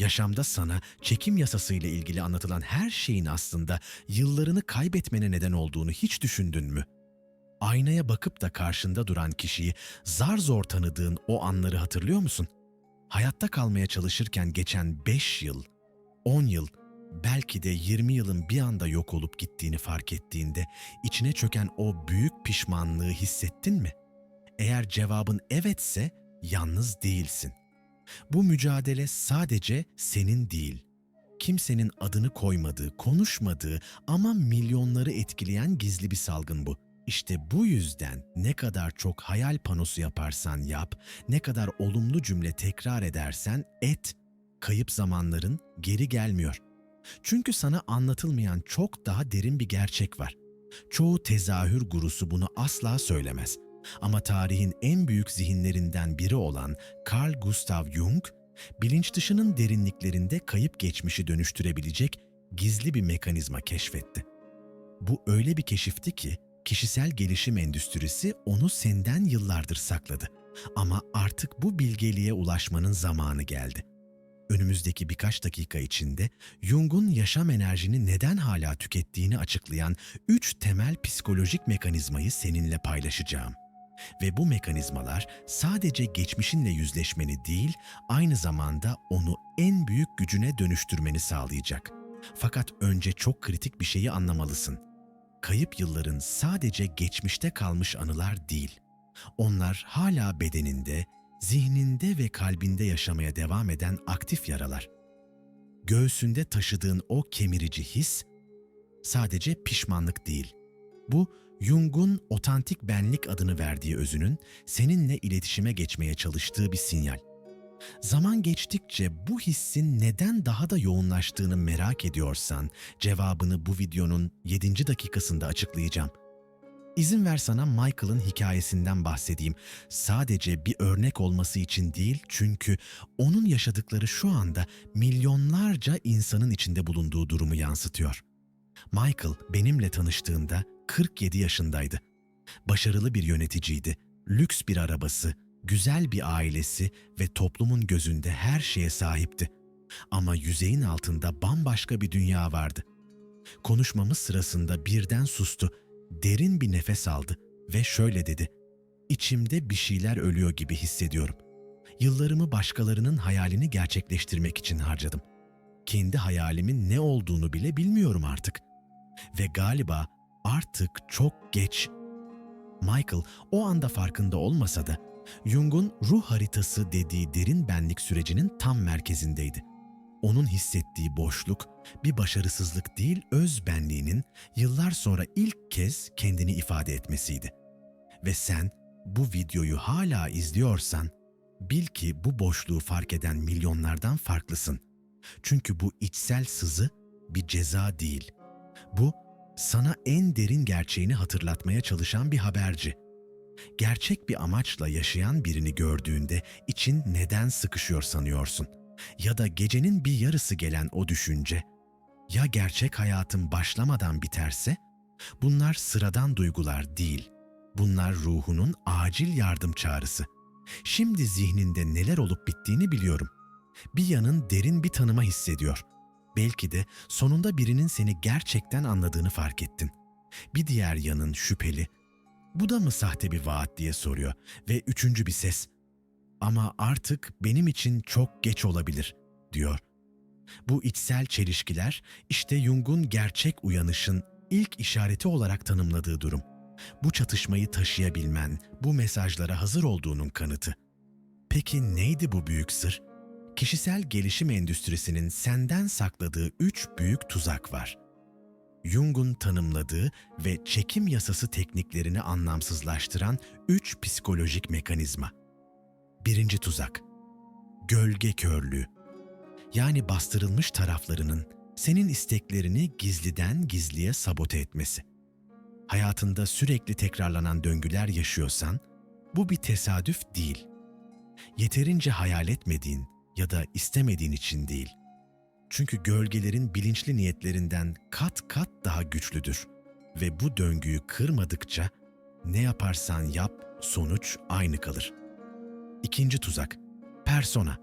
Yaşamda sana çekim yasasıyla ilgili anlatılan her şeyin aslında yıllarını kaybetmene neden olduğunu hiç düşündün mü? Aynaya bakıp da karşında duran kişiyi zar zor tanıdığın o anları hatırlıyor musun? Hayatta kalmaya çalışırken geçen 5 yıl, 10 yıl, belki de 20 yılın bir anda yok olup gittiğini fark ettiğinde içine çöken o büyük pişmanlığı hissettin mi? Eğer cevabın evetse yalnız değilsin. Bu mücadele sadece senin değil. Kimsenin adını koymadığı, konuşmadığı ama milyonları etkileyen gizli bir salgın bu. İşte bu yüzden ne kadar çok hayal panosu yaparsan yap, ne kadar olumlu cümle tekrar edersen et, kayıp zamanların geri gelmiyor. Çünkü sana anlatılmayan çok daha derin bir gerçek var. Çoğu tezahür gurusu bunu asla söylemez. Ama tarihin en büyük zihinlerinden biri olan Carl Gustav Jung, bilinç dışının derinliklerinde kayıp geçmişi dönüştürebilecek gizli bir mekanizma keşfetti. Bu öyle bir keşifti ki kişisel gelişim endüstrisi onu senden yıllardır sakladı. Ama artık bu bilgeliğe ulaşmanın zamanı geldi. Önümüzdeki birkaç dakika içinde Jung'un yaşam enerjini neden hala tükettiğini açıklayan üç temel psikolojik mekanizmayı seninle paylaşacağım. Ve bu mekanizmalar sadece geçmişinle yüzleşmeni değil, aynı zamanda onu en büyük gücüne dönüştürmeni sağlayacak. Fakat önce çok kritik bir şeyi anlamalısın. Kayıp yılların sadece geçmişte kalmış anılar değil. Onlar hala bedeninde, zihninde ve kalbinde yaşamaya devam eden aktif yaralar. Göğsünde taşıdığın o kemirici his sadece pişmanlık değil. Bu Jung'un otantik benlik adını verdiği özünün seninle iletişime geçmeye çalıştığı bir sinyal. Zaman geçtikçe bu hissin neden daha da yoğunlaştığını merak ediyorsan cevabını bu videonun 7. dakikasında açıklayacağım. İzin ver sana Michael'ın hikayesinden bahsedeyim. Sadece bir örnek olması için değil çünkü onun yaşadıkları şu anda milyonlarca insanın içinde bulunduğu durumu yansıtıyor. Michael benimle tanıştığında 47 yaşındaydı. Başarılı bir yöneticiydi, lüks bir arabası, güzel bir ailesi ve toplumun gözünde her şeye sahipti. Ama yüzeyin altında bambaşka bir dünya vardı. Konuşmamız sırasında birden sustu, derin bir nefes aldı ve şöyle dedi. İçimde bir şeyler ölüyor gibi hissediyorum. Yıllarımı başkalarının hayalini gerçekleştirmek için harcadım. Kendi hayalimin ne olduğunu bile bilmiyorum artık. Ve galiba artık çok geç. Michael o anda farkında olmasa da Jung'un ruh haritası dediği derin benlik sürecinin tam merkezindeydi. Onun hissettiği boşluk bir başarısızlık değil öz benliğinin yıllar sonra ilk kez kendini ifade etmesiydi. Ve sen bu videoyu hala izliyorsan bil ki bu boşluğu fark eden milyonlardan farklısın. Çünkü bu içsel sızı bir ceza değil. Bu sana en derin gerçeğini hatırlatmaya çalışan bir haberci. Gerçek bir amaçla yaşayan birini gördüğünde için neden sıkışıyor sanıyorsun? Ya da gecenin bir yarısı gelen o düşünce, ya gerçek hayatın başlamadan biterse? Bunlar sıradan duygular değil. Bunlar ruhunun acil yardım çağrısı. Şimdi zihninde neler olup bittiğini biliyorum. Bir yanın derin bir tanıma hissediyor. Belki de sonunda birinin seni gerçekten anladığını fark ettin. Bir diğer yanın şüpheli. Bu da mı sahte bir vaat diye soruyor ve üçüncü bir ses. Ama artık benim için çok geç olabilir diyor. Bu içsel çelişkiler işte Jung'un gerçek uyanışın ilk işareti olarak tanımladığı durum. Bu çatışmayı taşıyabilmen, bu mesajlara hazır olduğunun kanıtı. Peki neydi bu büyük sır? Kişisel gelişim endüstrisinin senden sakladığı üç büyük tuzak var. Jung'un tanımladığı ve çekim yasası tekniklerini anlamsızlaştıran üç psikolojik mekanizma. Birinci tuzak, gölge körlüğü. Yani bastırılmış taraflarının senin isteklerini gizliden gizliye sabote etmesi. Hayatında sürekli tekrarlanan döngüler yaşıyorsan, bu bir tesadüf değil. Yeterince hayal etmediğin ya da istemediğin için değil. Çünkü gölgelerin bilinçli niyetlerinden kat kat daha güçlüdür ve bu döngüyü kırmadıkça ne yaparsan yap sonuç aynı kalır. İkinci tuzak, persona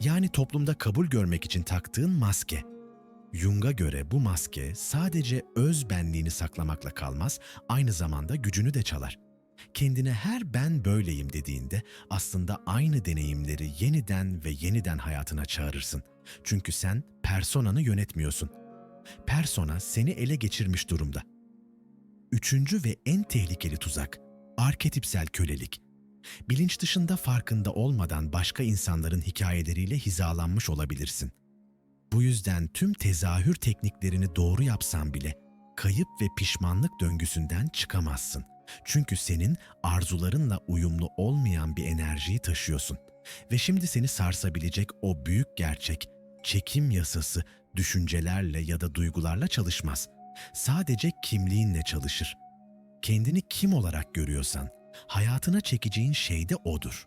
Yani toplumda kabul görmek için taktığın maske. Jung'a göre bu maske sadece öz benliğini saklamakla kalmaz, aynı zamanda gücünü de çalar. Kendine her ben böyleyim dediğinde aslında aynı deneyimleri yeniden ve yeniden hayatına çağırırsın. Çünkü sen personanı yönetmiyorsun. Persona seni ele geçirmiş durumda. Üçüncü ve en tehlikeli tuzak, arketipsel kölelik. Bilinç dışında farkında olmadan başka insanların hikayeleriyle hizalanmış olabilirsin. Bu yüzden tüm tezahür tekniklerini doğru yapsan bile kayıp ve pişmanlık döngüsünden çıkamazsın. Çünkü senin arzularınla uyumlu olmayan bir enerjiyi taşıyorsun. Ve şimdi seni sarsabilecek o büyük gerçek, çekim yasası, düşüncelerle ya da duygularla çalışmaz. Sadece kimliğinle çalışır. Kendini kim olarak görüyorsan, hayatına çekeceğin şey de odur.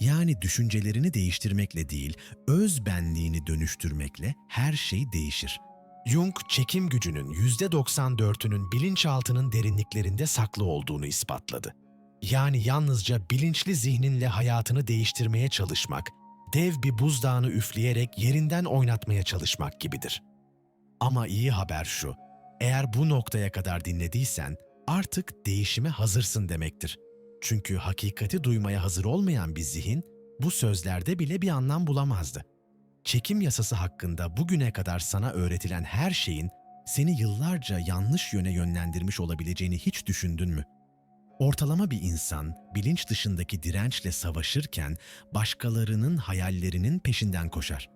Yani düşüncelerini değiştirmekle değil, öz benliğini dönüştürmekle her şey değişir. Jung, çekim gücünün %94'ünün bilinçaltının derinliklerinde saklı olduğunu ispatladı. Yani yalnızca bilinçli zihninle hayatını değiştirmeye çalışmak, dev bir buzdağını üfleyerek yerinden oynatmaya çalışmak gibidir. Ama iyi haber şu, eğer bu noktaya kadar dinlediysen artık değişime hazırsın demektir. Çünkü hakikati duymaya hazır olmayan bir zihin bu sözlerde bile bir anlam bulamazdı. Çekim yasası hakkında bugüne kadar sana öğretilen her şeyin seni yıllarca yanlış yöne yönlendirmiş olabileceğini hiç düşündün mü? Ortalama bir insan bilinç dışındaki dirençle savaşırken başkalarının hayallerinin peşinden koşar.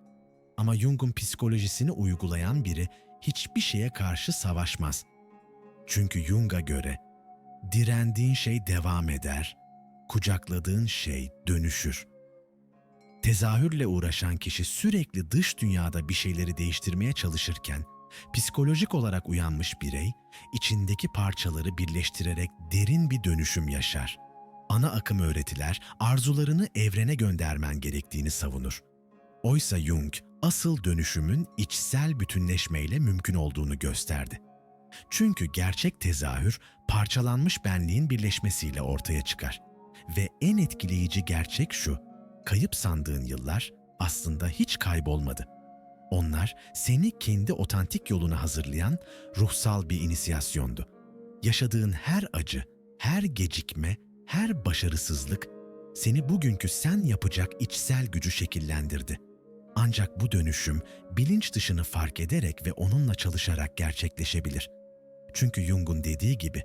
Ama Jung'un psikolojisini uygulayan biri hiçbir şeye karşı savaşmaz. Çünkü Jung'a göre direndiğin şey devam eder, kucakladığın şey dönüşür. Tezahürle uğraşan kişi sürekli dış dünyada bir şeyleri değiştirmeye çalışırken, psikolojik olarak uyanmış birey, içindeki parçaları birleştirerek derin bir dönüşüm yaşar. Ana akım öğretiler, arzularını evrene göndermen gerektiğini savunur. Oysa Jung, asıl dönüşümün içsel bütünleşmeyle mümkün olduğunu gösterdi. Çünkü gerçek tezahür parçalanmış benliğin birleşmesiyle ortaya çıkar. Ve en etkileyici gerçek şu, kayıp sandığın yıllar aslında hiç kaybolmadı. Onlar seni kendi otantik yoluna hazırlayan ruhsal bir inisiyasyondu. Yaşadığın her acı, her gecikme, her başarısızlık seni bugünkü sen yapacak içsel gücü şekillendirdi. Ancak bu dönüşüm bilinç dışını fark ederek ve onunla çalışarak gerçekleşebilir. Çünkü Jung'un dediği gibi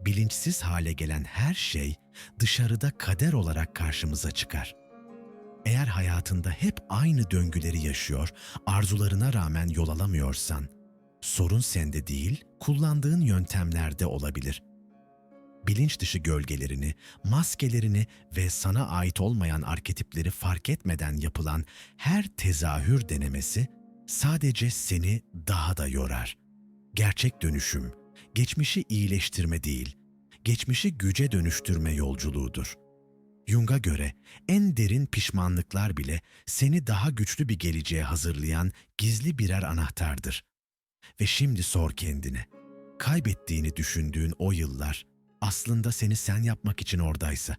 bilinçsiz hale gelen her şey dışarıda kader olarak karşımıza çıkar. Eğer hayatında hep aynı döngüleri yaşıyor, arzularına rağmen yol alamıyorsan, sorun sende değil, kullandığın yöntemlerde olabilir. Bilinç dışı gölgelerini, maskelerini ve sana ait olmayan arketipleri fark etmeden yapılan her tezahür denemesi sadece seni daha da yorar. Gerçek dönüşüm, geçmişi iyileştirme değil, geçmişi güce dönüştürme yolculuğudur. Jung'a göre en derin pişmanlıklar bile seni daha güçlü bir geleceğe hazırlayan gizli birer anahtardır. Ve şimdi sor kendine, kaybettiğini düşündüğün o yıllar aslında seni sen yapmak için oradaysa,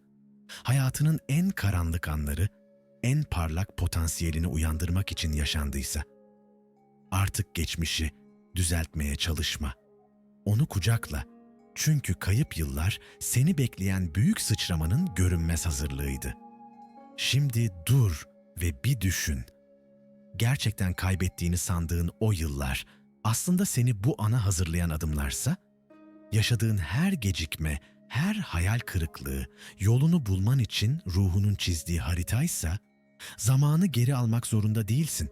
hayatının en karanlık anları, en parlak potansiyelini uyandırmak için yaşandıysa, artık geçmişi düzeltmeye çalışma. Onu kucakla çünkü kayıp yıllar seni bekleyen büyük sıçramanın görünmez hazırlığıydı. Şimdi dur ve bir düşün. Gerçekten kaybettiğini sandığın o yıllar aslında seni bu ana hazırlayan adımlarsa, yaşadığın her gecikme, her hayal kırıklığı yolunu bulman için ruhunun çizdiği haritaysa, zamanı geri almak zorunda değilsin.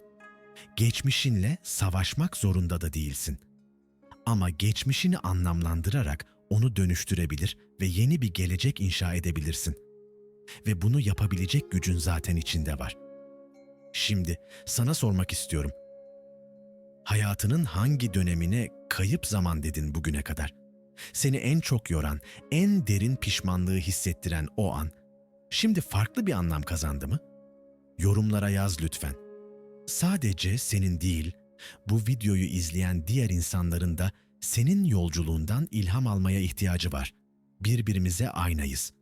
Geçmişinle savaşmak zorunda da değilsin.'' Ama geçmişini anlamlandırarak onu dönüştürebilir ve yeni bir gelecek inşa edebilirsin. Ve bunu yapabilecek gücün zaten içinde var. Şimdi sana sormak istiyorum. Hayatının hangi dönemine kayıp zaman dedin bugüne kadar? Seni en çok yoran, en derin pişmanlığı hissettiren o an, şimdi farklı bir anlam kazandı mı? Yorumlara yaz lütfen. Sadece senin değil, bu videoyu izleyen diğer insanların da senin yolculuğundan ilham almaya ihtiyacı var. Birbirimize aynayız.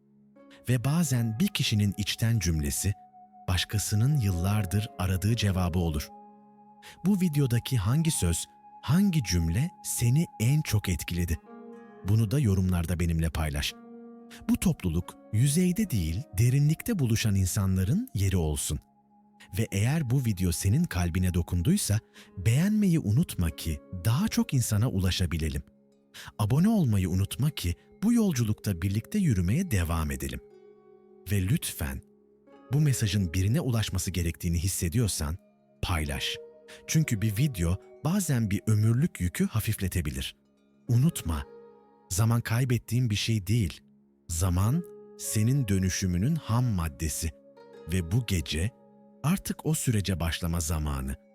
Ve bazen bir kişinin içten cümlesi başkasının yıllardır aradığı cevabı olur. Bu videodaki hangi söz, hangi cümle seni en çok etkiledi? Bunu da yorumlarda benimle paylaş. Bu topluluk yüzeyde değil, derinlikte buluşan insanların yeri olsun. Ve eğer bu video senin kalbine dokunduysa beğenmeyi unutma ki daha çok insana ulaşabilelim. Abone olmayı unutma ki bu yolculukta birlikte yürümeye devam edelim. Ve lütfen bu mesajın birine ulaşması gerektiğini hissediyorsan paylaş. Çünkü bir video bazen bir ömürlük yükü hafifletebilir. Unutma, zaman kaybettiğin bir şey değil. Zaman senin dönüşümünün ham maddesi ve bu gece artık o sürece başlama zamanı.